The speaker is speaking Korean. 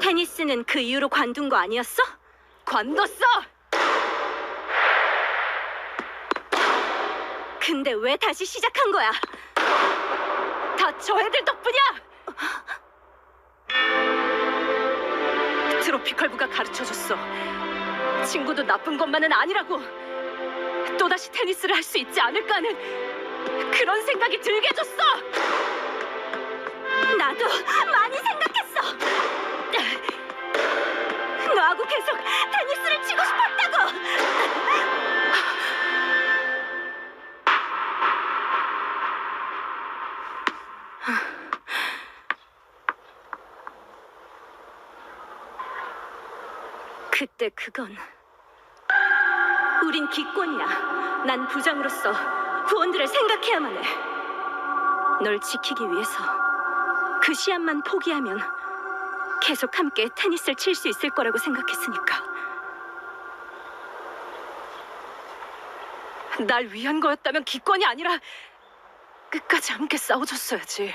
테니스는 그 이후로 관둔 거 아니었어? 관뒀어! 근데 왜 다시 시작한 거야? 다 저 애들 덕분이야! 트로피컬부가 가르쳐줬어. 친구도 나쁜 것만은 아니라고. 또다시 테니스를 할 수 있지 않을까 하는 그런 생각이 들게 해줬어! 나도 하고 계속 테니스를 치고 싶었다고! 그때 그건 우린 기권이야. 난 부장으로서 부원들을 생각해야만 해. 널 지키기 위해서 그 시합만 포기하면 계속 함께 테니스를 칠 수 있을 거라고 생각했으니까. 날 위한 거였다면 기권이 아니라 끝까지 함께 싸워줬어야지.